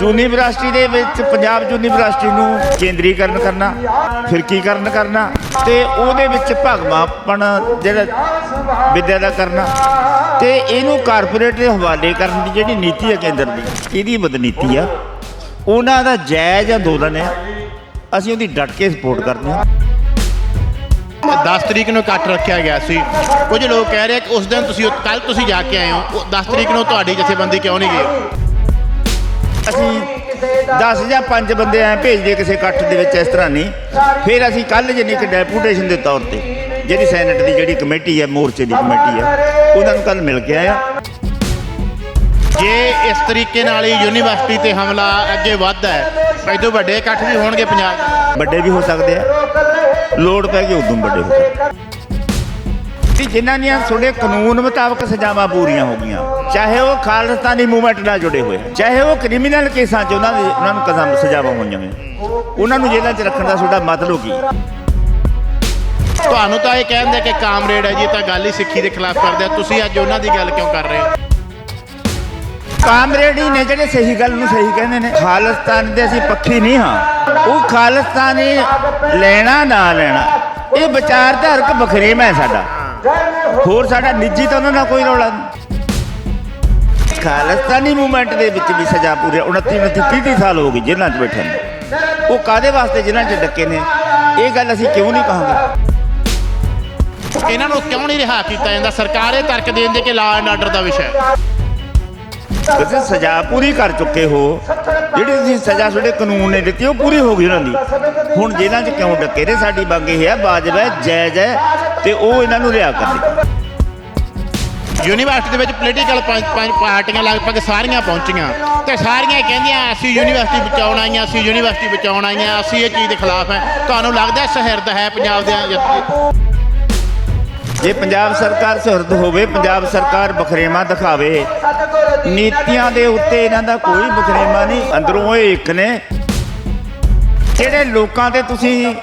University ਦੇ ਵਿੱਚ, Punjab university ਨੂੰ ਕੇਂਦਰੀਕਰਨ ਕਰਨਾ ਫਿਰਕੀਕਰਨ ਕਰਨਾ ਤੇ ਉਹਦੇ ਵਿੱਚ ਭਗਵਾਪਣ ਜਿਹੜਾ ਵਿਦਿਆ ਦਾ ਕਰਨਾ, ਤੇ ਇਹਨੂੰ ਕਾਰਪੋਰੇਟ ਦੇ ਹਵਾਲੇ ਕਰਨ ਦੀ ਜਿਹੜੀ ਨੀਤੀ ਹੈ ਕੇਂਦਰ ਦੀ, ਇਹਦੀ ਬਦਨੀਤੀ ਆ। ਉਹਨਾਂ ਦਾ ਜਾਇਜ਼ ਅੰਦੋਲਨ ਹੈ ਅਸੀਂ ਉਹਦੀ ਡਟ ਕੇ ਸਪੋਰਟ ਕਰਦੇ ਹਾਂ। 10 ਤਰੀਕ ਨੂੰ ਇਕੱਠ ਰੱਖਿਆ ਗਿਆ ਸੀ। ਕੁਝ ਲੋਕ ਕਹਿ ਰਹੇ ਕਿ ਉਸ ਦਿਨ ਤੁਸੀਂ ਕੱਲ ਤੁਸੀਂ ਜਾ ਕੇ ਆਏ ਹੋ। ਉਹ 10 ਤਰੀਕ ਨੂੰ ਤੁਹਾਡੀ ਜਥੇਬੰਦੀ ਕਿਉਂ ਨਹੀਂ ਗਈ? ਅਸੀਂ 10 ਜਾਂ 5 ਬੰਦੇ ਐ ਭੇਜ ਦੇ ਕਿਸੇ ਇਕੱਠ ਦੇ ਵਿੱਚ ਇਸ ਤਰ੍ਹਾਂ ਨਹੀਂ। ਫਿਰ ਅਸੀਂ ਕੱਲ ਜਾਨੀ ਕਿ ਡੈਪੂਟੇਸ਼ਨ ਦੇ ਤੌਰ ਤੇ ਜਿਹੜੀ ਸੈਨੇਟ ਦੀ ਜਿਹੜੀ ਕਮੇਟੀ ਹੈ ਮੋਰਚੇ ਦੀ ਕਮੇਟੀ ਹੈ ਉਹਨਾਂ ਨੂੰ ਕੱਲ ਮਿਲ ਕੇ ਆਇਆ। ਜੇ ਇਸ ਤਰੀਕੇ ਨਾਲ ਹੀ ਯੂਨੀਵਰਸਿਟੀ ਤੇ ਹਮਲਾ ਅੱਗੇ ਵੱਧਦਾ ਹੈ ਤੋਂ ਵੱਡੇ ਇਕੱਠ ਵੀ ਹੋਣਗੇ ਪੰਜਾਬ। ਵੱਡੇ ਵੀ ਹੋ ਸਕਦੇ ਆ। ਲੋੜ ਪੈ ਗਈ ਉਦੋਂ ਵੱਡੇ ਹੋ ਸਕਦੇ ਵੀ ਜਿਨ੍ਹਾਂ ਦੀਆਂ ਤੁਹਾਡੇ ਕਾਨੂੰਨ ਮੁਤਾਬਕ ਸਜ਼ਾਵਾਂ ਪੂਰੀਆਂ ਹੋ ਗਈਆਂ। ਚਾਹੇ ਉਹ ਖਾਲਿਸਤਾਨੀ ਮੂਵਮੈਂਟ ਨਾਲ ਜੁੜੇ ਹੋਏ ਚਾਹੇ ਉਹ ਕ੍ਰਿਮੀਨਲ ਕੇਸਾਂ 'ਚ ਉਹਨਾਂ ਦੇ ਉਹਨਾਂ ਨੂੰ ਕਦਮ ਸਜ਼ਾਵਾਂ ਹੋਈਆਂ ਨੇ ਉਹਨਾਂ ਨੂੰ ਜੇਲ੍ਹਾਂ 'ਚ ਰੱਖਣ ਦਾ ਤੁਹਾਡਾ ਮਤਲਬ ਕੀ? ਤੁਹਾਨੂੰ ਤਾਂ ਇਹ ਕਹਿੰਦੇ ਕਿ ਕਾਮਰੇਡ ਹੈ ਜੀ ਤਾਂ ਗੱਲ ਹੀ ਸਿੱਖੀ ਦੇ ਖਿਲਾਫ ਕਰਦੇ ਆ। ਤੁਸੀਂ ਅੱਜ ਉਹਨਾਂ ਦੀ ਗੱਲ ਕਿਉਂ ਕਰ ਰਹੇ ਹੋ? ਕਾਮਰੇਡੀ ਨੇ ਜਿਹੜੇ ਸਹੀ ਗੱਲ ਨੂੰ ਸਹੀ ਕਹਿੰਦੇ ਨੇ। ਖਾਲਿਸਤਾਨ ਦੇ ਅਸੀਂ ਪੱਖੀ ਨਹੀਂ ਹਾਂ। ਉਹ ਖਾਲਿਸਤਾਨੀ ਲੈਣਾ ਨਾ ਲੈਣਾ। ਇਹ ਵਿਚਾਰਧਾਰਕ ਬਖਰੇਮ ਹੈ ਸਾਡਾ। ਹੋਰ ਸਾਡਾ ਨਿੱਜੀ ਤਾਂ ਉਹਨਾਂ ਨਾਲ ਕੋਈ ਰੌਲਾ ਨਹੀਂ। ਖਾਲਿਸਤਾਨੀ ਮੂਵਮੈਂਟ ਦੇ ਵਿੱਚ ਵੀ ਸਜ਼ਾ ਪੂਰੇ 29 29 30 30 ਸਾਲ ਹੋ ਗਏ ਜੇਲ੍ਹਾਂ 'ਚ ਬੈਠੇ ਨੇ। ਉਹ ਕਾਦੇ ਵਾਸਤੇ ਜੇਲ੍ਹਾਂ 'ਚ ਡੱਕੇ ਨੇ? ਇਹ ਗੱਲ ਅਸੀਂ ਕਿਉਂ ਨਹੀਂ ਕਹਾਂਗੇ? ਇਹਨਾਂ ਨੂੰ ਕਿਉਂ ਨਹੀਂ ਰਿਹਾ ਕੀਤਾ ਜਾਂਦਾ? ਸਰਕਾਰ ਇਹ ਤਰਕ ਦੇ ਦਿੰਦੀ ਕਿ ਲਾ ਐਂਡ ਆਰਡਰ ਦਾ ਵਿਸ਼ਾ ਹੈ। ਤੁਸੀਂ ਸਜ਼ਾ ਪੂਰੀ ਕਰ ਚੁੱਕੇ ਹੋ। ਜਿਹੜੀ ਤੁਸੀਂ ਸਜ਼ਾ ਤੁਹਾਡੇ ਕਾਨੂੰਨ ਨੇ ਦਿੱਤੀ ਉਹ ਪੂਰੀ ਹੋ ਗਈ ਉਹਨਾਂ ਦੀ। ਹੁਣ ਜੇਲ੍ਹਾਂ 'ਚ ਕਿਉਂ ਡੱਕੇ ਨੇ? ਸਾਡੀ ਮੰਗ ਇਹ ਹੈ ਹੈ ਜਾਇਜ਼ ਹੈ ਤੇ ਉਹ ਇਹਨਾਂ ਨੂੰ ਲਿਆ ਕਰ ਦਿੱਤਾ ਯੂਨੀਵਰਸਿਟੀ ਦੇ ਵਿੱਚ ਪੋਲੀਟੀਕਲ ਪਾਰਟੀਆਂ ਲਗਭਗ ਸਾਰੀਆਂ ਪਹੁੰਚੀਆਂ। ਤੇ ਸਾਰੀਆਂ ਕਹਿੰਦੀਆਂ, ਅਸੀਂ ਯੂਨੀਵਰਸਿਟੀ ਬਚਾਉਣ ਆਈਆਂ, ਅਸੀਂ ਯੂਨੀਵਰਸਿਟੀ ਬਚਾਉਣ ਆਈਆਂ, ਅਸੀਂ ਇਹ ਚੀਜ਼ ਦੇ ਖਿਲਾਫ ਹੈ। ਤੁਹਾਨੂੰ ਲੱਗਦਾ ਸਹਿਰਦ ਹੈ ਪੰਜਾਬ ਦੇ ਜੇ ਪੰਜਾਬ ਸਰਕਾਰ ਸੁਹਿਰਦ ਹੋਵੇ, ਪੰਜਾਬ ਸਰਕਾਰ ਬਖਰੇਵਾ ਦਿਖਾਵੇ। ਨੀਤੀਆਂ ਦੇ ਉੱਤੇ ਇਹਨਾਂ ਦਾ ਕੋਈ ਬਖਰੇਵਾ ਨਹੀਂ, ਅੰਦਰੋਂ ਇਹ ਇੱਕ ਨੇ। ਜਿਹੜੇ ਲੋਕਾਂ ਤੇ ਤੁਸੀਂ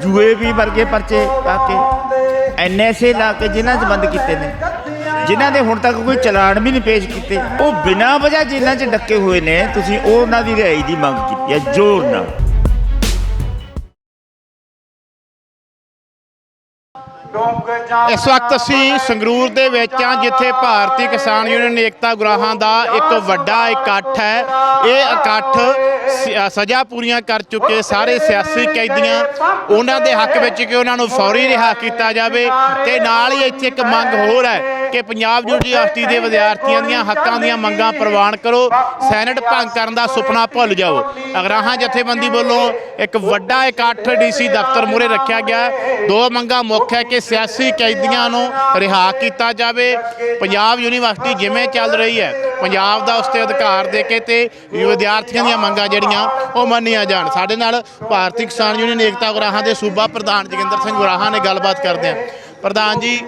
ਜੂਏ ਵੀ ਵਰਗੇ ਪਰਚੇ ਪਾ ਕੇ ਐਨਐਸਏ ਲਾ ਕੇ ਜਿਨ੍ਹਾਂ 'ਚ ਬੰਦ ਕੀਤੇ ਨੇ, ਜਿਨ੍ਹਾਂ ਦੇ ਹੁਣ ਤੱਕ ਕੋਈ ਚਲਾਨ ਵੀ ਨਹੀਂ ਪੇਸ਼ ਕੀਤੇ, ਉਹ ਬਿਨਾਂ ਵਜ੍ਹਾ ਜੇਲ੍ਹਾਂ 'ਚ ਡੱਕੇ ਹੋਏ ਨੇ, ਤੁਸੀਂ ਉਹਨਾਂ ਦੀ ਰਿਹਾਈ ਦੀ ਮੰਗ ਕੀਤੀ ਹੈ, ਜ਼ੋਰ ਨਾਲ। ਇਸ ਵਕਤ ਅਸੀਂ ਸੰਗਰੂਰ ਦੇ ਵਿੱਚ ਹਾਂ, ਜਿੱਥੇ ਭਾਰਤੀ ਕਿਸਾਨ ਯੂਨੀਅਨ ਏਕਤਾ ਗੁਰਾਹਾਂ ਦਾ ਇੱਕ ਵੱਡਾ ਇਕੱਠ ਹੈ। ਇਹ ਇਕੱਠ ਸਜ਼ਾ ਪੂਰੀਆਂ ਕਰ ਚੁੱਕੇ ਸਾਰੇ ਸਿਆਸੀ ਕੈਦੀਆਂ। ਉਹਨਾਂ ਦੇ ਹੱਕ ਵਿੱਚ ਕਿ ਉਹਨਾਂ ਨੂੰ ਫੌਰੀ ਰਿਹਾ ਕੀਤਾ ਜਾਵੇ ਤੇ ਨਾਲ ਹੀ ਇੱਥੇ ਇੱਕ ਮੰਗ ਹੋਰ ਹੈ ਕਿ ਪੰਜਾਬ ਯੂਨੀਵਰਸਿਟੀ ਦੇ ਵਿਦਿਆਰਥੀਆਂ ਦੀਆਂ ਹੱਕਾਂ ਦੀਆਂ ਮੰਗਾਂ ਪ੍ਰਵਾਨ ਕਰੋ, ਸੈਨੇਟ ਭੰਗ ਕਰਨ ਦਾ ਸੁਪਨਾ ਭੁੱਲ ਜਾਓ। ਅਗਰਾਹਾਂ ਜਥੇਬੰਦੀ ਵੱਲੋਂ ਇੱਕ ਵੱਡਾ ਇਕੱਠ ਡੀਸੀ ਦਫ਼ਤਰ ਮੂਹਰੇ ਰੱਖਿਆ ਗਿਆ ਦੋ ਮੰਗਾਂ ਮੁੱਖ ਹੈ ਕਿ ਸਿਆਸੀ ਕੈਦੀਆਂ ਨੂੰ ਰਿਹਾ ਕੀਤਾ ਜਾਵੇ। ਪੰਜਾਬ ਯੂਨੀਵਰਸਿਟੀ ਜਿਵੇਂ ਚੱਲ ਰਹੀ ਹੈ, ਪੰਜਾਬ ਦਾ ਉਸ ਤੇ ਅਧਿਕਾਰ ਦੇ ਕੇ ਤੇ ਵਿਦਿਆਰਥੀਆਂ ਦੀਆਂ ਮੰਗਾਂ ਜਿਹੜੀਆਂ ਉਹ ਮੰਨੀਆਂ ਜਾਣ। ਸਾਡੇ ਨਾਲ ਭਾਰਤੀ ਕਿਸਾਨ ਯੂਨੀਅਨ ਏਕਤਾ ਉਗਰਾਹਾਂ ਦੇ ਸੂਬਾ ਪ੍ਰਧਾਨ ਜੋਗਿੰਦਰ ਸਿੰਘ ਉਗਰਾਹਾਂ ਨੇ ਗੱਲਬਾਤ ਕਰਦੇ ਆ ਪ੍ਰਧਾਨ ਜੀ,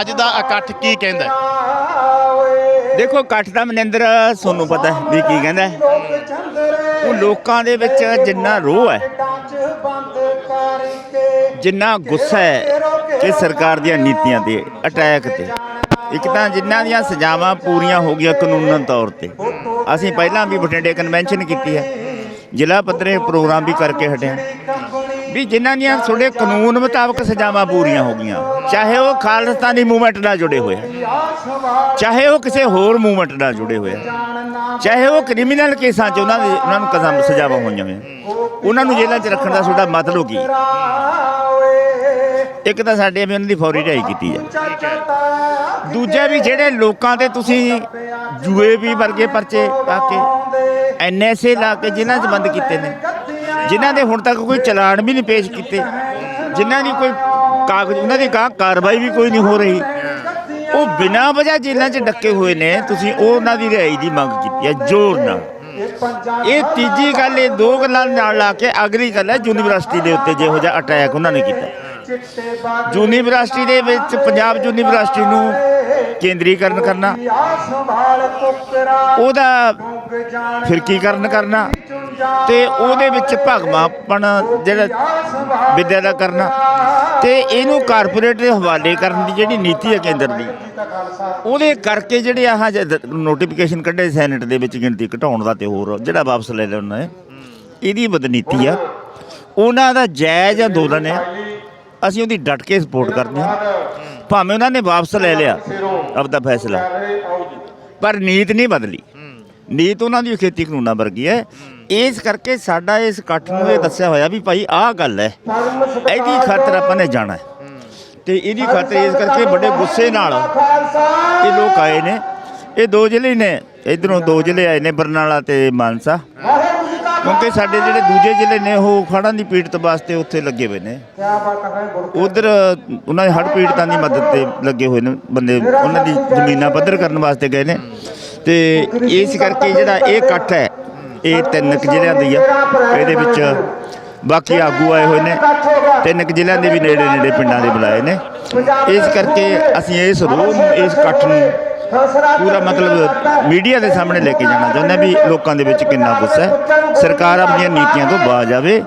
ਅੱਜ ਦਾ ਇਕੱਠ ਕੀ ਕਹਿੰਦਾ ਦੇਖੋ, ਇਕੱਠ ਦਾ ਮਨਿੰਦਰ, ਤੁਹਾਨੂੰ ਪਤਾ ਵੀ ਕੀ ਕਹਿੰਦਾ ਉਹ ਲੋਕਾਂ ਦੇ ਵਿੱਚ ਜਿੰਨਾ ਰੋਹ ਹੈ, ਜਿੰਨਾ ਗੁੱਸਾ ਹੈ ਕਿ ਸਰਕਾਰ ਦੀਆਂ ਨੀਤੀਆਂ ਤੇ, ਅਟੈਕ ਤੇ। ਇੱਕ ਤਾਂ ਜਿਨ੍ਹਾਂ ਦੀਆਂ ਸਜ਼ਾਵਾਂ ਪੂਰੀਆਂ ਹੋ ਗਈਆਂ ਕਾਨੂੰਨਨ ਤੌਰ ਤੇ। ਅਸੀਂ ਪਹਿਲਾਂ ਵੀ ਬਠਿੰਡੇ ਕਨਵੈਨਸ਼ਨ ਕੀਤੀ ਹੈ। ਜ਼ਿਲ੍ਹਾ ਪੱਧਰੇ ਪ੍ਰੋਗਰਾਮ ਵੀ ਕਰਕੇ ਹਟਿਆ ਵੀ ਜਿਨ੍ਹਾਂ ਦੀਆਂ ਤੁਹਾਡੇ ਕਾਨੂੰਨ ਮੁਤਾਬਕ ਸਜ਼ਾਵਾਂ ਪੂਰੀਆਂ ਹੋ ਗਈਆਂ, ਚਾਹੇ ਉਹ ਖਾਲਿਸਤਾਨੀ ਮੂਵਮੈਂਟ ਨਾਲ ਜੁੜੇ ਹੋਏ ਚਾਹੇ ਉਹ ਕਿਸੇ ਹੋਰ ਮੂਵਮੈਂਟ ਨਾਲ ਜੁੜੇ ਹੋਏ ਚਾਹੇ ਉਹ ਕ੍ਰਿਮੀਨਲ ਕੇਸਾਂ 'ਚ ਉਹਨਾਂ ਦੇ, ਉਹਨਾਂ ਨੂੰ ਕਦਮ ਸਜ਼ਾਵਾਂ ਹੋਈਆਂ ਨੇ ਉਹਨਾਂ ਨੂੰ ਜੇਲ੍ਹਾਂ 'ਚ ਰੱਖਣ ਦਾ ਤੁਹਾਡਾ ਮਤਲਬ ਕੀ? ਇੱਕ ਤਾਂ ਸਾਡੇ ਵੀ ਉਹਨਾਂ ਦੀ ਫੌਰੀ ਰਿਹਾਈ ਕੀਤੀ ਜਾ ਦੂਜਾ ਵੀ ਜਿਹੜੇ ਲੋਕਾਂ ਤੇ ਤੁਸੀਂ ਜੂਏ ਵੀ ਵਰਗੇ ਪਰਚੇ ਪਾ ਕੇ ਐਨਐਸਏ ਲਾ ਕੇ ਜਿਨ੍ਹਾਂ 'ਚ ਬੰਦ ਕੀਤੇ ਨੇ ਜਿਨ੍ਹਾਂ ਦੇ ਹੁਣ ਤੱਕ ਕੋਈ ਚਲਾਨ ਵੀ ਨਹੀਂ ਪੇਸ਼ ਕੀਤੇ, ਜਿਨ੍ਹਾਂ ਦੀ ਕੋਈ ਕਾਗਜ਼, ਉਹਨਾਂ ਦੀ ਕਾ, ਕਾਰਵਾਈ ਵੀ ਕੋਈ ਨਹੀਂ ਹੋ ਰਹੀ। ਉਹ ਬਿਨਾਂ ਵਜ੍ਹਾ ਜੇਲ੍ਹਾਂ 'ਚ ਡੱਕੇ ਹੋਏ ਨੇ, ਤੁਸੀਂ ਉਹ ਉਹਨਾਂ ਦੀ ਰਿਹਾਈ ਦੀ ਮੰਗ ਕੀਤੀ ਹੈ, ਜ਼ੋਰ ਨਾਲ। ਇਹ ਤੀਜੀ ਗੱਲ, ਇਹ ਦੋ ਗੱਲਾਂ ਨਾਲ ਲਾ ਕੇ ਅਗਲੀ ਗੱਲ ਹੈ, ਯੂਨੀਵਰਸਿਟੀ ਦੇ ਉੱਤੇ ਜਿਹੋ ਜਿਹਾ ਅਟੈਕ ਉਹਨਾਂ ਨੇ ਕੀਤਾ। ਯੂਨੀਵਰਸਿਟੀ ਦੇ ਵਿੱਚ, ਪੰਜਾਬ ਯੂਨੀਵਰਸਿਟੀ ਨੂੰ ਕੇਂਦਰੀਕਰਨ ਕਰਨਾ। ਉਹਦਾ ਫਿਰਕੀਕਰਨ ਕਰਨਾ ਤੇ ਉਹਦੇ ਵਿੱਚ ਭਗਵਾਪਣ ਜਿਹੜਾ ਵਿਦਿਆ ਦਾ ਕਰਨਾ। ਤੇ ਇਹਨੂੰ ਕਾਰਪੋਰੇਟ ਦੇ ਹਵਾਲੇ ਕਰਨ ਦੀ ਜਿਹੜੀ ਨੀਤੀ ਹੈ ਕੇਂਦਰ ਦੀ, ਉਹਦੇ ਕਰਕੇ ਜਿਹੜੇ ਆਹ ਨੋਟੀਫਿਕੇਸ਼ਨ ਕੱਢੇ ਸੈਨੇਟ ਦੇ ਵਿੱਚ ਗਿਣਤੀ ਘਟਾਉਣ ਦਾ ਤੇ ਹੋਰ, ਜਿਹੜਾ ਵਾਪਸ ਲੈ ਲਿਆ ਉਹਨਾਂ ਨੇ ਇਹਦੀ ਬਦਨੀਤੀ ਆ। ਉਹਨਾਂ ਦਾ ਜਾਇਜ਼ ਅੰਦੋਲਨ ਹੈ ਅਸੀਂ ਉਹਦੀ ਡਟ ਕੇ ਸਪੋਰਟ ਕਰਦੇ ਹਾਂ। ਭਾਵੇਂ ਉਹਨਾਂ ਨੇ ਵਾਪਸ ਲੈ ਲਿਆ, ਆਪਦਾ ਫੈਸਲਾ। ਪਰ ਨੀਤ ਨਹੀਂ ਬਦਲੀ। ਨੀਤ ਉਹਨਾਂ ਦੀ ਖੇਤੀ ਕਾਨੂੰਨਾਂ ਵਰਗੀ ਹੈ। ਇਸ ਕਰਕੇ ਸਾਡਾ ਇਸ ਇਕੱਠ ਨੂੰ ਇਹ ਦੱਸਿਆ ਹੋਇਆ ਵੀ ਭਾਈ ਆਹ ਗੱਲ ਹੈ, ਇਹਦੀ ਖਾਤਰ ਆਪਾਂ ਨੇ ਜਾਣਾ ਹੈ। ਤੇ ਇਹਦੀ ਖਾਤਰ ਇਸ ਕਰਕੇ ਬੜੇ ਗੁੱਸੇ ਨਾਲ ਇਹ ਲੋਕ ਆਏ ਨੇ। ਇਹ ਦੋ ਜ਼ਿਲ੍ਹੇ ਨੇ, ਇਧਰੋਂ ਦੋ ਜ਼ਿਲ੍ਹੇ ਆਏ ਨੇ, ਬਰਨਾਲਾ ਤੇ ਮਾਨਸਾ। ਕਿਉਂਕਿ ਸਾਡੇ ਜਿਹੜੇ ਦੂਜੇ ਜ਼ਿਲ੍ਹੇ ਨੇ, ਉਹ ਖੜਾਂ ਦੀ ਪੀੜਤ ਵਾਸਤੇ ਉੱਥੇ ਲੱਗੇ ਹੋਏ ਨੇ। ਉਧਰ ਉਹਨਾਂ ਦੇ ਹੜ੍ਹ ਪੀੜਤਾਂ ਦੀ ਮਦਦ ਤੇ ਲੱਗੇ ਹੋਏ ਨੇ ਬੰਦੇ। ਉਹਨਾਂ ਦੀ ਜ਼ਮੀਨਾਂ ਪੱਧਰ ਕਰਨ ਵਾਸਤੇ ਗਏ ਨੇ। ਤੇ ਇਸ ਕਰਕੇ ਜਿਹੜਾ ਇਹ ਇਕੱਠ ਹੈ, ਇਹ ਤਿੰਨ ਕੁ ਜ਼ਿਲ੍ਹਿਆਂ ਦੀ ਆ। ਇਹਦੇ ਵਿੱਚ ਬਾਕੀ ਆਗੂ ਆਏ ਹੋਏ ਨੇ। ਤਿੰਨ ਕੁ ਜ਼ਿਲ੍ਹਿਆਂ ਦੇ ਵੀ ਨੇੜੇ ਨੇੜੇ ਪਿੰਡਾਂ ਦੇ ਬੁਲਾਏ ਨੇ। ਇਸ ਕਰਕੇ ਅਸੀਂ ਇਸ ਰੋਹ ਨੂੰ ਇਸ ਇਕੱਠ ਨੂੰ ਪੂਰਾ ਮਤਲਬ ਮੀਡੀਆ ਦੇ ਸਾਹਮਣੇ ਲੈ ਕੇ ਜਾਣਾ ਚਾਹੁੰਦੇ ਵੀ ਲੋਕਾਂ ਦੇ ਵਿੱਚ ਕਿੰਨਾ ਗੁੱਸਾ ਹੈ। ਸਰਕਾਰ ਆਪਣੀਆਂ ਨੀਤੀਆਂ ਤੋਂ ਬਾਜ਼ ਆਵੇ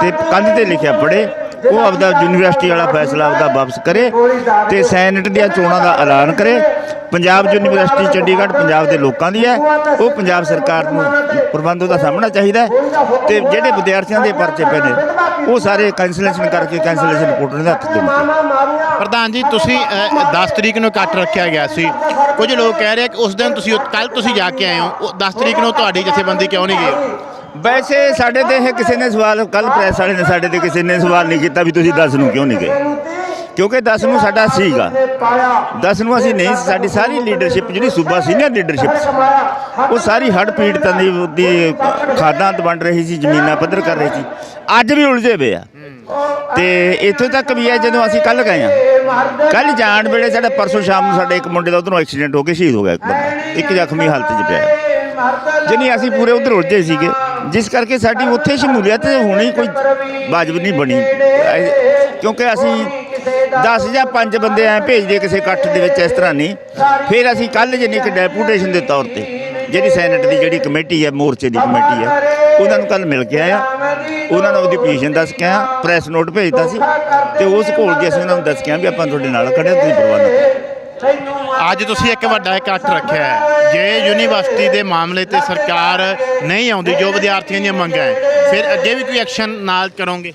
ਤੇ ਕੰਧ ਤੇ ਲਿਖਿਆ ਪੜੇ ਉਹ ਆਪਦਾ ਯੂਨੀਵਰਸਿਟੀ ਵਾਲਾ ਫੈਸਲਾ ਆਪਦਾ ਵਾਪਸ ਕਰੇ ਤੇ ਸੈਨੇਟ ਦੀਆਂ ਚੋਣਾਂ ਦਾ ਐਲਾਨ ਕਰੇ। ਪੰਜਾਬ ਯੂਨੀਵਰਸਿਟੀ ਚੰਡੀਗੜ੍ਹ ਪੰਜਾਬ ਦੇ ਲੋਕਾਂ ਦੀ ਹੈ। ਉਹ ਪੰਜਾਬ ਸਰਕਾਰ ਨੂੰ ਪ੍ਰਬੰਧ ਉਹਦਾ ਸਾਹਮਣਾ ਚਾਹੀਦਾ ਹੈ ਤੇ ਜਿਹੜੇ ਵਿਦਿਆਰਥੀਆਂ ਦੇ ਪਰਚੇ ਪਏ ਨੇ, ਉਹ ਸਾਰੇ ਕੈਂਸਲੇਸ਼ਨ ਕਰਕੇ ਕੈਂਸਲੇਸ਼ਨ ਰਿਪੋਰਟ ਦੇ ਹੱਥ ਦੇਣ ਪ੍ਰਧਾਨ ਜੀ ਤੁਸੀਂ ਅ, 10 ਤਰੀਕ ਨੂੰ ਇਕੱਠ ਰੱਖਿਆ ਗਿਆ ਸੀ। ਕੁਝ ਲੋਕ ਕਹਿ ਰਹੇ ਕਿ ਉਸ ਦਿਨ ਤੁਸੀਂ ਕੱਲ ਤੁਸੀਂ ਜਾ ਕੇ ਆਏ ਹੋ। ਉਹ 10 ਤਰੀਕ ਨੂੰ ਤੁਹਾਡੀ ਜਥੇਬੰਦੀ ਕਿਉਂ ਨਹੀਂ ਗਈ? ਵੈਸੇ ਸਾਡੇ ਤੇ ਇਹ ਕਿਸੇ ਨੇ ਸਵਾਲ ਕੱਲ ਪ੍ਰੈਸ ਵਾਲੇ ਨੇ ਸਾਡੇ ਤੇ ਕਿਸੇ ਨੇ ਸਵਾਲ ਨਹੀਂ ਕੀਤਾ ਵੀ ਤੁਸੀਂ 10 ਨੂੰ ਕਿਉਂ ਨਹੀਂ ਗਏ? ਕਿਉਂਕਿ 10 ਨੂੰ ਸਾਡਾ ਸੀਗਾ। 10 ਨੂੰ ਅਸੀਂ ਨਹੀਂ ਸਾਡੀ ਸਾਰੀ ਲੀਡਰਸ਼ਿਪ ਜਿਹੜੀ ਸੂਬਾ ਸੀਨੀਅਰ ਲੀਡਰਸ਼ਿਪ ਉਹ ਸਾਰੀ ਹੜ ਪੀੜਤਾਂ ਦੀ ਦੀ ਖਾਦਾਂ ਵੰਡ ਰਹੀ ਸੀ ਜ਼ਮੀਨਾਂ ਪੱਧਰ ਕਰ ਰਹੀ ਸੀ। ਅੱਜ ਵੀ ਉਲਝੇ ਪਏ ਆ। ਤੇ ਇੱਥੋਂ ਤੱਕ ਵੀ ਹੈ ਜਦੋਂ ਅਸੀਂ ਕੱਲ ਗਏ ਆ। ਕੱਲ ਜਾਣ ਵੇਲੇ ਸਾਡਾ ਪਰਸੋਂ ਸ਼ਾਮ ਨੂੰ ਸਾਡੇ ਇੱਕ ਮੁੰਡੇ ਦਾ ਉਧਰੋਂ ਐਕਸੀਡੈਂਟ ਹੋ ਕੇ ਸ਼ਹੀਦ ਹੋ ਗਿਆ ਇੱਕ ਬੰਦਾ ਇੱਕ ਜ਼ਖਮੀ ਹਾਲਤ 'ਚ ਪਿਆ। ਜਾਣੀ ਅਸੀਂ ਪੂਰੇ ਉਧਰ ਉਲਝੇ ਸੀਗੇ ਜਿਸ ਕਰਕੇ ਸਾਡੀ ਉੱਥੇ ਸ਼ਮੂਲੀਅਤ ਹੋਣੀ ਕੋਈ ਵਾਜਬ ਨਹੀਂ ਬਣੀ। ਕਿਉਂਕਿ ਅਸੀਂ 10 ਜਾਂ 5 ਬੰਦੇ ਐ ਭੇਜਦੇ ਕਿਸੇ ਇਕੱਠ ਦੇ ਵਿੱਚ ਇਸ ਤਰ੍ਹਾਂ ਨਹੀਂ। ਫਿਰ ਅਸੀਂ ਕੱਲ ਜਿੰਨੀ ਕਿ ਡੈਪੂਟੇਸ਼ਨ ਦੇ ਤੌਰ ਤੇ ਜਿਹੜੀ ਸੈਨੇਟ ਦੀ ਜਿਹੜੀ ਕਮੇਟੀ ਹੈ ਮੋਰਚੇ ਦੀ ਕਮੇਟੀ ਹੈ ਉਹਨਾਂ ਨੂੰ ਕੱਲ ਮਿਲ ਕੇ ਆਇਆ ਉਹਨਾਂ ਨੂੰ ਉਹਦੀ ਪੋਜੀਸ਼ਨ ਦੱਸ ਕੇ ਆਇਆ ਪ੍ਰੈਸ ਨੋਟ ਭੇਜਤਾ ਸੀ। ਤੇ ਉਸ ਘੋਲ ਕੇ ਅਸੀਂ ਉਹਨਾਂ ਨੂੰ ਦੱਸ ਕੇ ਆਇਆ ਵੀ ਆਪਾਂ ਤੁਹਾਡੇ ਨਾਲ ਖੜੇ ਹਾਂ, ਤੁਸੀਂ ਪਰਵਾਹ ਨਾ ਅੱਜ ਤੁਸੀਂ ਇੱਕ ਵੱਡਾ ਇਕੱਠ ਰੱਖਿਆ ਹੈ। ਜੇ ਯੂਨੀਵਰਸਿਟੀ ਦੇ ਮਾਮਲੇ ਤੇ ਸਰਕਾਰ ਨਹੀਂ ਆਉਂਦੀ ਜੋ ਵਿਦਿਆਰਥੀਆਂ ਦੀਆਂ ਮੰਗਾਂ ਹੈ ਫਿਰ ਅੱਗੇ ਵੀ ਕੋਈ ਐਕਸ਼ਨ ਨਾਲ ਕਰੋਗੇ?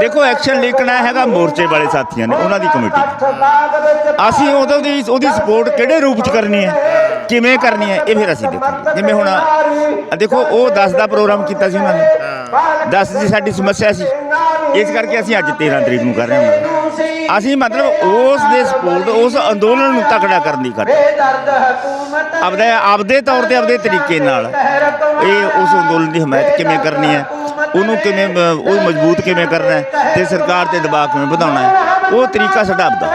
ਦੇਖੋ ਐਕਸ਼ਨ ਲਿਖਣਾ ਹੈਗਾ ਮੋਰਚੇ ਵਾਲੇ ਸਾਥੀਆਂ ਨੇ ਉਹਨਾਂ ਦੀ ਕਮੇਟੀ। ਅਸੀਂ ਉਦੋਂ ਦੀ ਉਹਦੀ ਸਪੋਰਟ ਕਿਹੜੇ ਰੂਪ ਚ ਕਰਨੀ ਹੈ? ਕਿਵੇਂ ਕਰਨੀ ਹੈ? ਇਹ ਫਿਰ ਅਸੀਂ ਦੇਖਾਂਗੇ। ਜਿਵੇਂ ਹੁਣ ਦੇਖੋ ਉਹ 10 ਦਾ ਪ੍ਰੋਗਰਾਮ ਕੀਤਾ ਸੀ ਉਹਨਾਂ ਨੇ। 10 ਦੀ ਸਾਡੀ ਸਮੱਸਿਆ ਸੀ। ਇਸ ਕਰਕੇ ਅਸੀਂ ਅੱਜ 13 ਤਰੀਕ ਨੂੰ ਕਰ ਰਹੇ ਹਾਂ ਅਸੀਂ ਮਤਲਬ ਉਸ ਦੇ ਸਪੋਰਟ ਉਸ ਅੰਦੋਲਨ ਨੂੰ ਤਕੜਾ ਕਰਨ ਦੀ ਕਰ ਆਪਦੇ ਆਪਦੇ ਤੌਰ ਤੇ ਆਪਦੇ ਤਰੀਕੇ ਨਾਲ। ਇਹ ਉਸ ਅੰਦੋਲਨ ਦੀ ਹਮਾਇਤ ਕਿਵੇਂ ਕਰਨੀ ਹੈ? ਉਹਨੂੰ ਕਿਵੇਂ, ਉਹ ਮਜ਼ਬੂਤ ਕਿਵੇਂ ਕਰਨਾ ਹੈ? ਤੇ ਸਰਕਾਰ ਤੇ ਦਬਾਅ ਕਿਵੇਂ ਵਧਾਉਣਾ ਹੈ? ਉਹ ਤਰੀਕਾ ਸਾਡਾ ਆਪਦਾ।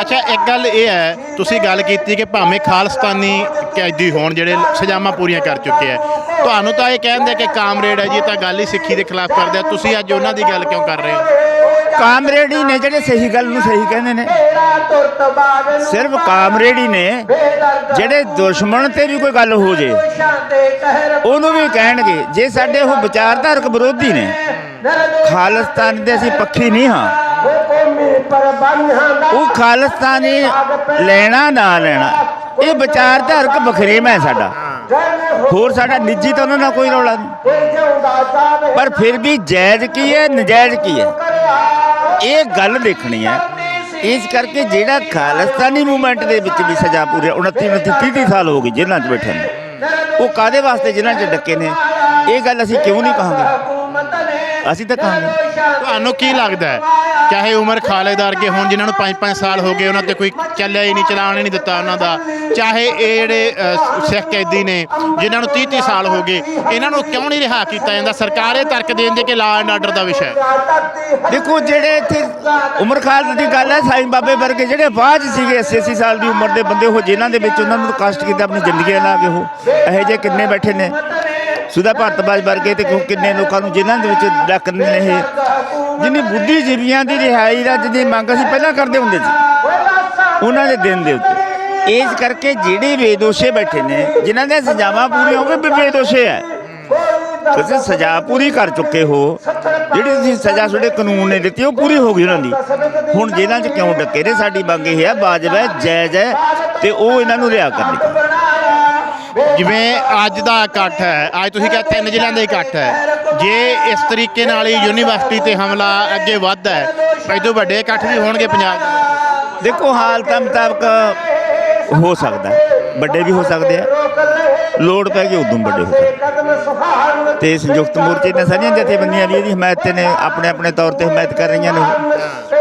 ਅੱਛਾ, ਇੱਕ ਗੱਲ ਇਹ ਹੈ, ਤੁਸੀਂ ਗੱਲ ਕੀਤੀ ਕਿ ਭਾਵੇਂ ਖਾਲਸਤਾਨੀ ਕੈਦੀ ਹੋਣ, ਜਿਹੜੇ ਸਜ਼ਾਵਾਂ ਪੂਰੀਆਂ ਕਰ ਚੁੱਕੇ ਆ ਤੁਹਾਨੂੰ ਤਾਂ ਇਹ ਕਹਿੰਦੇ ਕਿ ਕਾਮਰੇਡ ਹੈ ਜੀ ਤਾਂ ਗੱਲ ਹੀ ਸਿੱਖੀ ਦੇ ਖਿਲਾਫ ਕਰਦੇ ਆ। ਤੁਸੀਂ ਅੱਜ ਉਹਨਾਂ ਦੀ ਗੱਲ ਕਿਉਂ ਕਰ ਰਹੇ ਹੋ? ਕਾਮਰੇਡੀ ਨੇ ਜਿਹੜੇ ਸਹੀ ਗੱਲ ਨੂੰ ਸਹੀ ਕਹਿੰਦੇ ਨੇ। ਸਿਰਫ ਕਾਮਰੇਡੀ ਨੇ ਜਿਹੜੇ ਦੁਸ਼ਮਣ ਤੇ ਵੀ ਕੋਈ ਗੱਲ ਹੋ ਜੇ ਉਹਨੂੰ ਵੀ ਕਹਿਣਗੇ ਜੇ ਸਾਡੇ ਉਹ ਵਿਚਾਰਧਾਰਕ ਵਿਰੋਧੀ ਨੇ। ਖਾਲਿਸਤਾਨ ਦੇ ਅਸੀਂ ਪੱਖੀ ਨਹੀਂ ਹਾਂ। ਉਹ ਖਾਲਿਸਤਾਨੀ ਲੈਣਾ ਨਾ ਲੈਣਾ। ਇਹ ਵਿਚਾਰਧਾਰਕ ਬਖਰੇਵਾ ਹੈ ਸਾਡਾ। ਹੋਰ ਸਾਡਾ ਨਿੱਜੀ ਤਾਂ ਉਹਨਾਂ ਨਾਲ ਕੋਈ ਰੌਲਾ ਨਹੀਂ। ਪਰ ਫਿਰ ਵੀ ਜਾਇਜ਼ ਕੀ ਹੈ, ਨਜਾਇਜ਼ ਕੀ ਹੈ? ਇਹ ਗੱਲ ਦੇਖਣੀ ਹੈ। ਇਸ ਕਰਕੇ ਜਿਹੜਾ ਖਾਲਿਸਤਾਨੀ ਮੂਵਮੈਂਟ ਦੇ ਵਿੱਚ ਵੀ ਸਜ਼ਾ ਪੂਰੇ 29 29 30 ਸਾਲ ਹੋ ਗਏ ਜੇਲ੍ਹਾਂ 'ਚ ਬੈਠੇ ਨੇ। ਉਹ ਕਾਦੇ ਵਾਸਤੇ ਜੇਲ੍ਹਾਂ 'ਚ ਡੱਕੇ ਨੇ? ਇਹ ਗੱਲ ਅਸੀਂ ਕਿਉਂ ਨਹੀਂ ਕਹਾਂਗੇ? ਅਸੀਂ ਤਾਂ ਕਹਾਂਗੇ ਤੁਹਾਨੂੰ ਕੀ ਲੱਗਦਾ ਹੈ? ਚਾਹੇ ਉਮਰ ਖਾਲੇਦਾਰ ਵਰਗੇ ਹੋਣ ਜਿਨ੍ਹਾਂ ਨੂੰ 5-5 ਸਾਲ ਹੋ ਗਏ ਉਹਨਾਂ ਤੇ ਕੋਈ ਚੱਲਿਆ ਹੀ ਨਹੀਂ ਚਲਾਣ ਹੀ ਨਹੀਂ ਦਿੱਤਾ ਉਹਨਾਂ ਦਾ। ਚਾਹੇ ਇਹ ਜਿਹੜੇ ਅ, ਸਿੱਖ ਕੈਦੀ ਨੇ ਜਿਨ੍ਹਾਂ ਨੂੰ 30-30 ਸਾਲ ਹੋ ਗਏ ਇਹਨਾਂ ਨੂੰ ਕਿਉਂ ਨਹੀਂ ਰਿਹਾ ਕੀਤਾ ਜਾਂਦਾ? ਸਰਕਾਰ ਇਹ ਤਰਕ ਦੇਂਦੇ ਕਿ ਲਾ ਐਂਡ ਆਰਡਰ ਦਾ ਵਿਸ਼ਾ ਹੈ। ਦੇਖੋ ਜਿਹੜੇ ਇੱਥੇ ਉਮਰ ਖਾਲਦ ਦੀ ਗੱਲ ਹੈ ਸਾਈਂ ਬਾਬੇ ਵਰਗੇ ਜਿਹੜੇ ਬਾਅਦ 'ਚ ਸੀਗੇ 80 80 ਸਾਲ ਦੀ ਉਮਰ ਦੇ ਬੰਦੇ ਉਹ ਜਿਨ੍ਹਾਂ ਦੇ ਵਿੱਚ ਉਹਨਾਂ ਨੂੰ ਕਸ਼ਟ ਕੀਤਾ ਆਪਣੀ ਜ਼ਿੰਦਗੀ ਲਾ ਕੇ ਉਹ। ਇਹੋ ਜਿਹੇ ਕਿੰਨੇ ਬੈਠੇ ਨੇ। ਸੁਦਾ ਭਾਰਤਵਾਜ ਵਰਗੇ ਤੇ ਕਿੰਨੇ ਲੋਕਾਂ ਨੂੰ ਜਿਨ੍ਹਾਂ ਦੇ ਵਿੱਚ ਡੱਕਦੇ ਨੇ ਇਹ? ਜਿੰਨੀ ਬੁੱਧੀਜੀਵੀਆਂ ਦੀ ਰਿਹਾਈ ਦਾ ਜਿਹਦੀ ਮੰਗ ਅਸੀਂ ਪਹਿਲਾਂ ਕਰਦੇ ਹੁੰਦੇ ਸੀ, ਉਹਨਾਂ ਦੇ ਦਿਨ ਦੇ ਉੱਤੇ। ਇਸ ਕਰਕੇ ਜਿਹੜੇ ਬੇਦੋਸ਼ੇ ਬੈਠੇ ਨੇ, ਜਿਨ੍ਹਾਂ ਦੇ ਸਜ਼ਾਵਾਂ ਪੂਰੀਆਂ ਹੋ ਗਏ ਬੇਦੋਸ਼ੇ ਹੈ ਤੁਸੀਂ ਸਜ਼ਾ ਪੂਰੀ ਕਰ ਚੁੱਕੇ ਹੋ। ਜਿਹੜੀ ਤੁਸੀਂ ਸਜ਼ਾ ਤੁਹਾਡੇ ਕਾਨੂੰਨ ਨੇ ਦਿੱਤੀ, ਉਹ ਪੂਰੀ ਹੋ ਗਈ ਉਹਨਾਂ ਦੀ। ਹੁਣ ਜੇਲ੍ਹਾਂ 'ਚ ਕਿਉਂ ਡੱਕੇ ਨੇ? ਸਾਡੀ ਮੰਗ ਇਹ ਹੈ ਵਾਜਬ ਹੈ ਜਾਇਜ਼ ਹੈ, ਤੇ ਉਹ ਇਹਨਾਂ ਨੂੰ ਰਿਹਾ ਕਰਨੀ ਜਿਵੇਂ ਅੱਜ ਦਾ ਇਕੱਠ ਹੈ, ਅੱਜ ਤੁਸੀਂ ਕਿਹਾ ਤਿੰਨ ਜ਼ਿਲ੍ਹਿਆਂ ਦਾ ਇਕੱਠ ਹੈ। ਜੇ ਇਸ ਤਰੀਕੇ ਨਾਲ ਹੀ ਯੂਨੀਵਰਸਿਟੀ ਤੇ ਹਮਲਾ ਅੱਗੇ ਵੱਧਦਾ ਹੈ, ਤੋਂ ਵੱਡੇ ਇਕੱਠ ਵੀ ਹੋਣਗੇ ਪੰਜਾਬ 'ਚ। ਦੇਖੋ ਹਾਲਤਾਂ ਮੁਤਾਬਕ ਹੋ ਸਕਦਾ ਵੱਡੇ ਵੀ ਹੋ ਸਕਦੇ ਆ। ਲੋੜ ਪੈ ਗਈ ਉਦੋਂ ਵੱਡੇ ਹੋ ਸਕਦੇ ਤੇ ਸੰਯੁਕਤ ਮੋਰਚੇ ਨੇ ਸਾਰੀਆਂ ਜਥੇਬੰਦੀਆਂ ਵੀ ਇਹਦੀ ਹਮਾਇਤ ਤੇ ਨੇ, ਆਪਣੇ ਆਪਣੇ ਤੌਰ ਤੇ ਹਮਾਇਤ ਕਰ ਰਹੀਆਂ ਨੇ।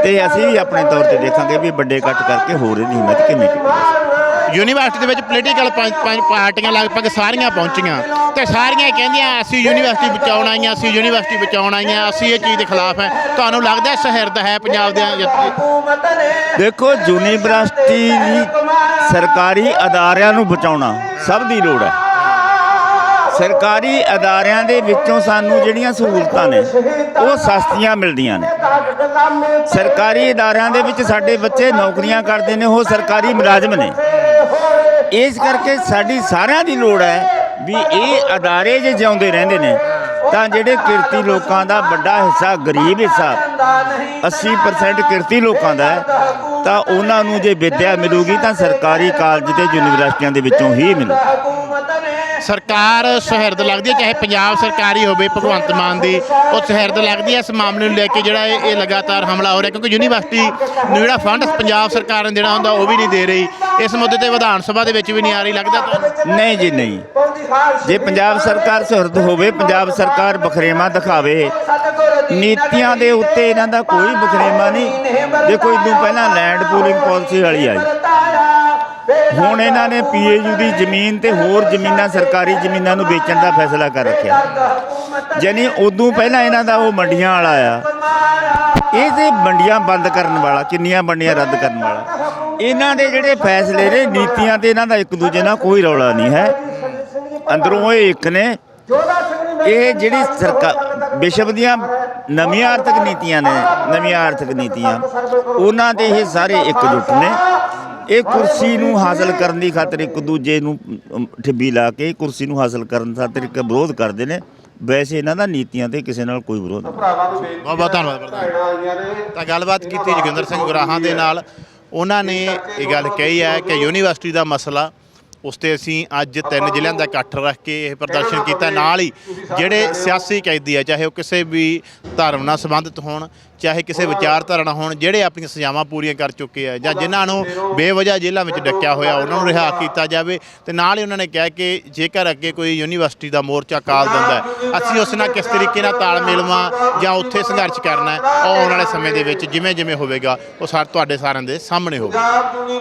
ਤੇ ਅਸੀਂ ਵੀ ਆਪਣੇ ਤੌਰ ਤੇ ਦੇਖਾਂਗੇ ਵੀ ਵੱਡੇ ਇਕੱਠ ਕਰਕੇ ਹੋਰ ਇਹਦੀ ਹਿੰਮਤ ਕਿਵੇਂ ਕੀਤੀ ਜਾ ਸਕਦੀ ਯੂਨੀਵਰਸਿਟੀ ਦੇ ਵਿੱਚ ਪੋਲੀਟੀਕਲ ਪਾਰਟੀਆਂ ਲਗਭਗ ਸਾਰੀਆਂ ਪਹੁੰਚੀਆਂ। ਤੇ ਸਾਰੀਆਂ ਕਹਿੰਦੀਆਂ, ਅਸੀਂ ਯੂਨੀਵਰਸਿਟੀ ਬਚਾਉਣ ਆਈਆਂ ਅਸੀਂ ਯੂਨੀਵਰਸਿਟੀ ਬਚਾਉਣ ਆਈਆਂ ਅਸੀਂ ਇਹ ਚੀਜ਼ ਦੇ ਖਿਲਾਫ ਹੈ। ਤੁਹਾਨੂੰ ਲੱਗਦਾ ਸਹਿਰਦ ਹੈ ਪੰਜਾਬ ਦੇ ਦੇਖੋ, ਯੂਨੀਵਰਸਿਟੀ ਦੀ ਸਰਕਾਰੀ ਅਦਾਰਿਆਂ ਨੂੰ ਬਚਾਉਣਾ ਸਭ ਦੀ ਲੋੜ ਹੈ। ਸਰਕਾਰੀ ਅਦਾਰਿਆਂ ਦੇ ਵਿੱਚੋਂ ਸਾਨੂੰ ਜਿਹੜੀਆਂ ਸਹੂਲਤਾਂ ਨੇ, ਉਹ ਸਸਤੀਆਂ ਮਿਲਦੀਆਂ ਨੇ। ਸਰਕਾਰੀ ਅਦਾਰਿਆਂ ਦੇ ਵਿੱਚ ਸਾਡੇ ਬੱਚੇ ਨੌਕਰੀਆਂ ਕਰਦੇ ਨੇ, ਉਹ ਸਰਕਾਰੀ ਮੁਲਾਜ਼ਮ ਨੇ। ਇਸ ਕਰਕੇ ਸਾਡੀ ਸਾਰਿਆਂ ਦੀ ਲੋੜ ਹੈ ਵੀ ਇਹ ਅਦਾਰੇ ਜੇ ਜਿਉਂਦੇ ਰਹਿੰਦੇ ਨੇ, ਤਾਂ ਜਿਹੜੇ ਕਿਰਤੀ ਲੋਕਾਂ ਦਾ ਵੱਡਾ ਹਿੱਸਾ, ਗਰੀਬ ਹਿੱਸਾ 80% ਕਿਰਤੀ ਲੋਕਾਂ ਦਾ ਤਾਂ ਉਹਨਾਂ ਨੂੰ ਜੇ ਵਿੱਦਿਆ ਮਿਲੂਗੀ ਤਾਂ ਸਰਕਾਰੀ ਕਾਲਜ ਤੇ ਯੂਨੀਵਰਸਿਟੀਆਂ ਦੇ ਵਿੱਚੋਂ ਹੀ ਮਿਲੂ। ਸਰਕਾਰ ਸਹਿਰਦ ਲੱਗਦੀ ਹੈ, ਚਾਹੇ ਪੰਜਾਬ ਸਰਕਾਰੀ ਹੋਵੇ, ਭਗਵੰਤ ਮਾਨ ਦੀ, ਉਹ ਸਹਿਰਦ ਲੱਗਦੀ ਹੈ ਇਸ ਮਾਮਲੇ ਨੂੰ ਲੈ ਕੇ ਜਿਹੜਾ ਇਹ ਇਹ ਲਗਾਤਾਰ ਹਮਲਾ ਹੋ ਰਿਹਾ, ਕਿਉਂਕਿ ਯੂਨੀਵਰਸਿਟੀ ਨੂੰ ਜਿਹੜਾ ਫੰਡ ਪੰਜਾਬ ਸਰਕਾਰ ਨੇ ਦੇਣਾ ਹੁੰਦਾ, ਉਹ ਵੀ ਨਹੀਂ ਦੇ ਰਹੀ। ਇਸ ਮੁੱਦੇ ਤੇ ਵਿਧਾਨ ਸਭਾ ਦੇ ਵਿੱਚ ਵੀ ਨਹੀਂ ਆ ਰਹੀ, ਲੱਗਦਾ ਤੁਹਾਨੂੰ? ਨਹੀਂ ਜੀ, ਨਹੀਂ। ਜੇ ਪੰਜਾਬ ਸਰਕਾਰ ਸੁਹਿਰਦ ਹੋਵੇ, ਪੰਜਾਬ ਸਰਕਾਰ ਬਖਰੇਵਾ ਦਿਖਾਵੇ, ਨੀਤੀਆਂ ਦੇ ਉੱਤੇ ਇਹਨਾਂ ਦਾ ਕੋਈ ਬਖਰੇਵਾ ਨਹੀਂ। ਦੇਖੋ ਇਦੋਂ ਪਹਿਲਾਂ ਲੈਂਡ ਪੂਲਿੰਗ ਪਾਲਿਸੀ ਵਾਲੀ ਆਈ ਹੁਣ ਇਹਨਾਂ ਨੇ ਪੀਏਯੂ ਦੀ ਜ਼ਮੀਨ ਤੇ ਹੋਰ ਜ਼ਮੀਨਾਂ, ਸਰਕਾਰੀ ਜ਼ਮੀਨਾਂ ਨੂੰ ਵੇਚਣ ਦਾ ਫੈਸਲਾ ਕਰ ਰੱਖਿਆ। ਯਾਨੀ ਉਦੋਂ ਪਹਿਲਾਂ ਇਹਨਾਂ ਦਾ ਉਹ ਮੰਡੀਆਂ ਵਾਲਾ ਆ। ਇਹ ਤੇ ਮੰਡੀਆਂ ਬੰਦ ਕਰਨ ਵਾਲਾ, ਕਿੰਨੀਆਂ ਮੰਡੀਆਂ ਰੱਦ ਕਰਨ ਵਾਲਾ। ਇਹਨਾਂ ਦੇ ਜਿਹੜੇ ਫੈਸਲੇ ਨੇ, ਨੀਤੀਆਂ ਤੇ ਇਹਨਾਂ ਦਾ ਇੱਕ ਦੂਜੇ ਨਾਲ ਕੋਈ ਰੌਲਾ ਨਹੀਂ ਹੈ। ਅੰਦਰੋਂ ਇਹ ਇੱਕ ਨੇ, ਇਹ ਜਿਹੜੀ ਸਰਕਾਰ ਵਿਸ਼ਵ ਦੀਆਂ ਨਵੀਆਂ ਆਰਥਿਕ ਨੀਤੀਆਂ ਨੇ, ਨਵੀਆਂ ਆਰਥਿਕ ਨੀਤੀਆਂ, ਉਹਨਾਂ ਦੇ ਇਹ ਸਾਰੇ ਇੱਕ ਇਕਜੁੱਟ ਨੇ। ਇਹ ਕੁਰਸੀ ਨੂੰ ਹਾਸਲ ਕਰਨ ਦੀ ਖਾਤਰ ਇੱਕ ਦੂਜੇ ਨੂੰ ਠਿੱਬੀ ਲਾ ਕੇ ਕੁਰਸੀ ਨੂੰ ਹਾਸਲ ਕਰਨ ਖਾਤਰ ਇੱਕ ਵਿਰੋਧ ਕਰਦੇ ਨੇ। ਵੈਸੇ ਇਹਨਾਂ ਦਾ ਨੀਤੀਆਂ ਤੇ ਕਿਸੇ ਨਾਲ ਕੋਈ ਵਿਰੋਧ ਨਹੀਂ। ਬਹੁਤ ਬਹੁਤ ਧੰਨਵਾਦ ਪ੍ਰਧਾਨ ਤਾਂ ਗੱਲਬਾਤ ਕੀਤੀ ਜੋਗਿੰਦਰ ਸਿੰਘ ਗੁਰਾਹਾਂ ਦੇ ਨਾਲ। ਉਹਨਾਂ ਨੇ ਇਹ ਗੱਲ ਕਹੀ ਹੈ ਕਿ ਯੂਨੀਵਰਸਿਟੀ ਦਾ ਮਸਲਾ ਉਸ ਤੇ ਅਸੀਂ ਅੱਜ ਤਿੰਨ ਜ਼ਿਲ੍ਹਿਆਂ ਦਾ ਇਕੱਠ ਰੱਖ ਕੇ ਇਹ ਪ੍ਰਦਰਸ਼ਨ ਕੀਤਾ। ਨਾਲ ਹੀ ਜਿਹੜੇ ਸਿਆਸੀ ਕੈਦੀ ਆ ਚਾਹੇ ਉਹ ਕਿਸੇ ਵੀ ਧਰਮ ਨਾਲ ਸੰਬੰਧਿਤ ਹੋਣ ਚਾਹੇ ਕਿਸੇ ਵਿਚਾਰਧਾਰਾ ਨਾਲ ਹੋਣ ਜਿਹੜੇ ਆਪਣੀਆਂ ਸਜ਼ਾਵਾਂ ਪੂਰੀਆਂ ਕਰ ਚੁੱਕੇ ਆ ਜਾਂ ਜਿਨ੍ਹਾਂ ਨੂੰ ਬੇਵਜ੍ਹਾ ਜੇਲ੍ਹਾਂ ਵਿੱਚ ਡੱਕਿਆ ਹੋਇਆ ਉਹਨਾਂ ਨੂੰ ਰਿਹਾ ਕੀਤਾ ਜਾਵੇ। ਤੇ ਨਾਲ ਹੀ ਉਹਨਾਂ ਨੇ ਕਿਹਾ ਕਿ ਜੇਕਰ ਅੱਗੇ ਕੋਈ ਯੂਨੀਵਰਸਿਟੀ ਦਾ ਮੋਰਚਾ ਕਾਲ ਦਿੰਦਾ ਅਸੀਂ ਉਸ ਨਾਲ ਕਿਸ ਤਰੀਕੇ ਨਾਲ ਤਾਲਮੇਲਵਾਂ ਜਾਂ ਉੱਥੇ ਸੰਘਰਸ਼ ਕਰਨਾ ਹੈ ਉਹ ਆਉਣ ਵਾਲੇ ਸਮੇਂ ਦੇ ਵਿੱਚ ਜਿਵੇਂ ਜਿਵੇਂ ਹੋਵੇਗਾ ਉਹ ਸਾ ਤੁਹਾਡੇ ਸਾਰਿਆਂ ਦੇ ਸਾਹਮਣੇ ਹੋਵੇਗਾ।